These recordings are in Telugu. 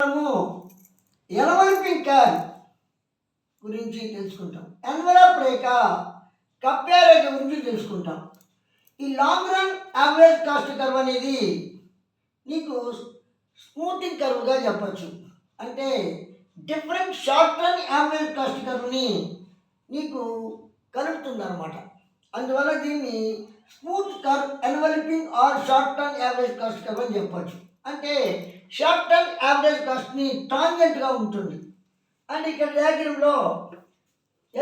మనము ఎలవల్పింగ్ కర్ గురించి తెలుసుకుంటాం. ఎన్వలప్ రేఖ కప్పే రేఖ గురించి తెలుసుకుంటాం. ఈ long run average cost curve అనేది నీకు స్మూతింగ్ కర్వ్గా చెప్పచ్చు. అంటే different short run average cost కర్వ్ని నీకు కలుపుతుంది అనమాట అందువల్ల దీన్ని smooth curve enveloping or short term average cost curve అని చెప్పచ్చు. అంటే షార్ట్ టర్మ్ యావరేజ్ కాస్ట్ని టాంజెంట్గా ఉంటుంది. అండ్ ఇక్కడ డయాగ్రమ్లో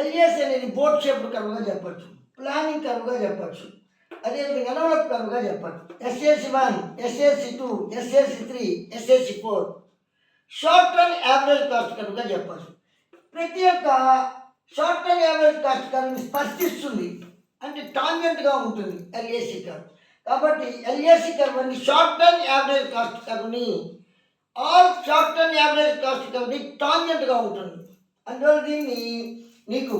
ఎల్ఏస్ అనేది బోర్డ్ షేప్ కర్వ్గా చెప్పచ్చు. ప్లానింగ్ కర్వ్గా చెప్పచ్చు. అదేవిధంగా ఎన్వలప్ కర్వ్గా చెప్పచ్చు. SSC one SSC two SSC three SSC four. Short term average cost కర్వ్గా చెప్పచ్చు. ప్రతి ఒక్క షార్ట్ టర్మ్ యావరేజ్ కాస్ట్ కర్వ్ని స్పర్శిస్తుంది అంటే టాంజెంట్గా ఉంటుంది ఎల్ఏసి కర్వ్. కాబట్టి LAC company short term average cost company all short term average cost company టాంజెంట్గా ఉంటుంది. అందువల్ల దీన్ని నీకు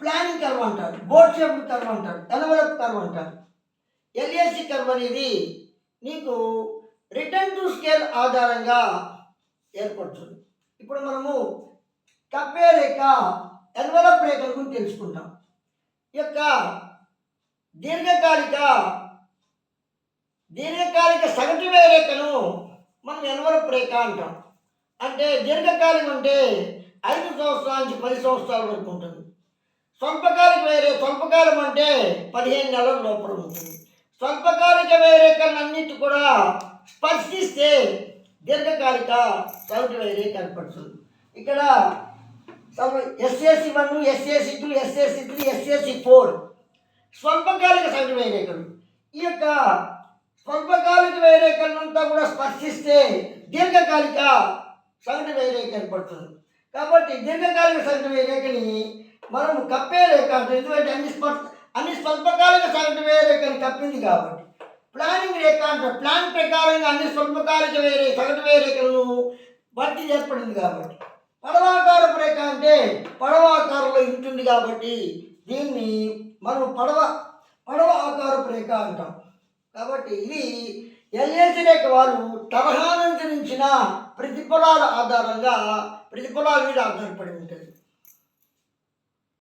ప్లానింగ్ కర్వ్ అంటారు బోర్డ్ షేప్ కర్వ్ అంటారు ఎనవలప్ కర్వ్ అంటారు. ఎల్ఏసి కర్వ్ అనేది నీకు రిటర్న్ టు స్కేల్ ఆధారంగా ఏర్పడుతుంది. ఇప్పుడు మనము కప్పే రేఖ ఎన్వలప్ రేఖల గురించి తెలుసుకుంటాం. ఈ యొక్క దీర్ఘకాలిక దీర్ఘకాలిక సగటు వేరేఖను మనం ఎన్వలప్ రేఖ అంటాం. అంటే దీర్ఘకాలిక అంటే ఐదు సంవత్సరాల నుంచి పది సంవత్సరాల వరకు ఉంటుంది. స్వల్పకాలిక వేరే స్వల్పకాలం అంటే పదిహేను నెలల లోపల ఉంటుంది. స్వల్పకాలిక వేరేకలన్నిటి కూడా స్పర్శిస్తే దీర్ఘకాలిక సగటు వేరే ఏర్పడుతుంది ఇక్కడ SSC one SSC two SSC three SSC four. స్వల్పకాలిక సగటు వేరేకలు ఈ యొక్క స్వల్పకాలిక వేరేకలంతా కూడా స్పర్శిస్తే దీర్ఘకాలిక సగటు వైరేఖ ఏర్పడుతుంది. కాబట్టి దీర్ఘకాలిక సగటు వైరేఖని మనం కప్పే రేఖ ఎందుకంటే అన్ని స్పర్శ అన్ని స్వల్పకాలిక సగటు వైరేఖని కప్పింది కాబట్టి. ప్లానింగ్ రేఖ అంటే ప్లాన్ ప్రకారంగా అన్ని స్వల్పకాలిక వేరే సగటు వేరేకలను భర్తీ ఏర్పడింది కాబట్టి. పడవాకారపు రేఖ అంటే పడవాకారంలో ఉంటుంది కాబట్టి దీన్ని మనం పడవ పడవ ఆకారపు రేఖ అంటాం. కాబట్టి ఇది ఎల్ఏసి రేఖ వారు తరహా నుంచి నుంచిన ప్రతిఫలాల ఆధారంగా ప్రతిఫలాల మీద ఆధారపడి ఉంటుంది.